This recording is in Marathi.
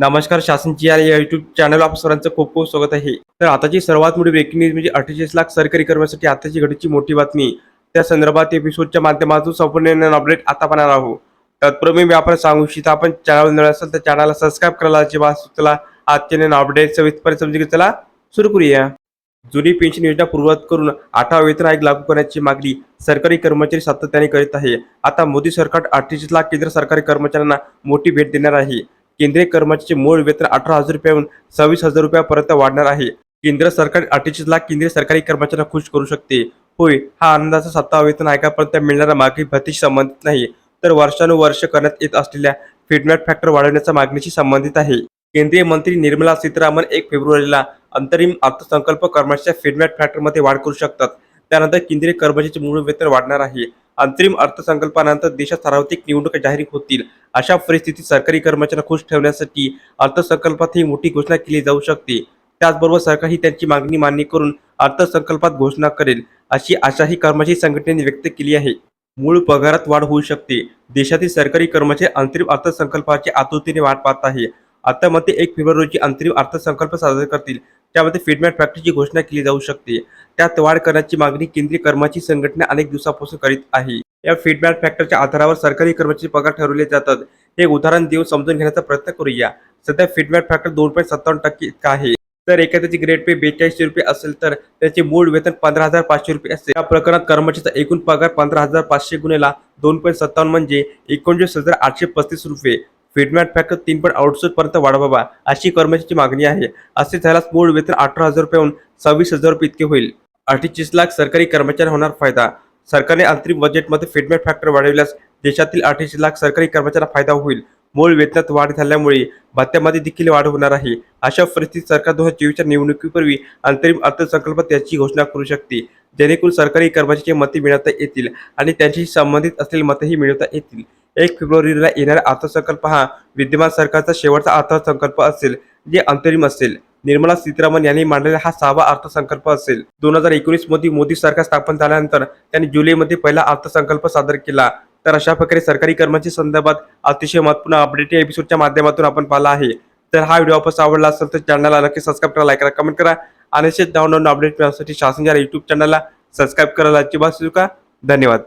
नमस्कार शासनची या युट्यूब चॅनल आप सरांचं खूप खूप स्वागत आहे. तर आताची सर्वात मोठी ब्रेकिंग न्यूज म्हणजे अठ्ठेचाळीस लाख सरकारी कर्मचारी आताची घडीची मोठी बातमी. त्या संदर्भात एपिसोडच्या माध्यमातून संपूर्ण अपडेट आता पाहणार आहोत. तत्पूर्वी मी आपण सांगू इच्छित आपण चॅनल नळ असेल तर चॅनलला सबस्क्राईब करायला अजिबात सुचला आजचे नवीन अपडेट सविस्तर समजून चला सुरू करूया. जुनी पेन्शन योजना पूर्ववत करून आठवा वेतन आयोग लागू करण्याची मागणी सरकारी कर्मचारी सातत्याने करीत आहे. आता मोदी सरकार अठ्ठेचाळीस लाख केंद्र सरकारी कर्मचाऱ्यांना मोठी भेट देणार आहे. केंद्रीय कर्मचाऱ्याचे मूळ वेतन अठरा हजार रुपयाहून सव्वीस हजार रुपयापर्यंत वाढणार आहे. केंद्र सरकार अठ्ठेचाळीस लाख केंद्रीय सरकारी कर्मचाऱ्यांना खुश करू शकते. होय हा आनंदाचा सत्ता वेतन आयोगापर्यंत मिळणारा मागणी भत्तीशी संबंधित नाही तर वर्षानुवर्ष करण्यात येत असलेल्या फीडबॅक फॅक्टर वाढवण्याच्या मागणीशी संबंधित आहे. केंद्रीय मंत्री निर्मला सीतारामन एक फेब्रुवारीला अंतरिम अर्थसंकल्प कर्मचाऱ्याच्या फीडबॅक फॅक्टरमध्ये वाढ करू शकतात. त्यानंतर केंद्रीय कर्मचाऱ्याचे मूळ वेतन वाढणार आहे. अंतरिम अर्थसंकल्पानंतर देशात सार्वत्रिक निवडणुका जाहीर होतील. अशा परिस्थितीत सरकारी कर्मचाऱ्यांना खुश ठेवण्यासाठी अर्थसंकल्पात ही मोठी घोषणा केली जाऊ शकते. त्याचबरोबर सरकार ही त्यांची मागणी मान्य करून अर्थसंकल्पात घोषणा करेल अशी आशाही कर्मचारी संघटनेने व्यक्त केली आहे. मूळ पगारात वाढ होऊ शकते. देशातील सरकारी कर्मचारी अंतरिम अर्थसंकल्पाची आतुरतेने वाट पाहत आहे. आता मध्ये एक फेब्रुवारी रोजी अंतरिम अर्थसंकल्प सादर करतील. त्यामध्ये फीडबॅक फॅक्टरीची घोषणा केली जाऊ शकते. त्यात वाढ करण्याची मागणी केंद्रीय कर्मचारी संघटना अनेक दिवसापासून करीत आहे. या फीडबॅक फॅक्टरच्या आधारावर सरकारी कर्मचारी पगार ठरवले जातात. हे उदाहरण देऊन समजून घेण्याचा प्रयत्न करूया. सध्या फीडबॅक फॅक्टर दोन पॉईंट सत्तावन्न टक्के इतका आहे. जर एखाद्याची ग्रेड पे बेचाळीसशे रुपये असेल तर त्याचे मूळ वेतन पंधरा हजार पाचशे रुपये असेल या प्रकरणात कर्मचाऱ्याचा एकूण पगार पंधरा हजार पाचशे गुणेला दोन पॉईंट सत्तावन्न म्हणजे एकोणचाळीस हजार आठशे पस्तीस रुपये. फीडबॅक फॅक्टर तीन पॉईंट अडुसष्ट पर्यंत वाढवावा अशी कर्मचाऱ्याची मागणी आहे. असे झाल्यास मूळ वेतन अठरा हजार रुपयाहून सव्वीस हजार रुपये इतके होईल. अठ्ठेचाळीस लाख सरकारी कर्मचारी होणार फायदा. सरकारने अंतरिम बजेटमध्ये फीडबॅक फॅक्टर वाढविल्यास देशातील अठ्ठेचाळीस लाख सरकारी कर्मचाऱ्यांना फायदा होईल. मूळ वेतनात वाढ झाल्यामुळे भत्त्यामध्ये देखील वाढ होणार आहे. अशा परिस्थितीत सरकार दोन हजार चोवीसच्या निवडणुकीपूर्वी अंतरिम अर्थसंकल्पात त्याची घोषणा करू शकते. जेणेकरून सरकारी कर्मचाऱ्यांची मते मिळवता येतील आणि त्यांच्याशी संबंधित असलेली मतंही मिळवता येतील. एक फेब्रुवारीला येणारा अर्थसंकल्प हा विद्यमान सरकारचा शेवटचा अर्थसंकल्प असेल जे अंतरिम असेल. निर्मला सीतारामन यांनी मांडलेला हा सहावा अर्थसंकल्प असेल. दोन हजार एकोणीसमध्ये मोदी सरकार स्थापन झाल्यानंतर त्यांनी जुलैमध्ये पहिला अर्थसंकल्प सादर केला. तर अशा प्रकारे सरकारी कर्मचारी संदर्भात अतिशय महत्त्वपूर्ण अपडेट या एपिसोडच्या माध्यमातून आपण पाहिला आहे. तर हा व्हिडिओ आपण आवडला असेल तर चॅनलला नक्की सबस्क्राईब करा लाईक करा कमेंट करा. आणि असेच डाऊनलोड अपडेट मिळवण्यासाठी शासन युट्यूब चॅनलला सबस्क्राईब करायला अजिबात सुका धन्यवाद.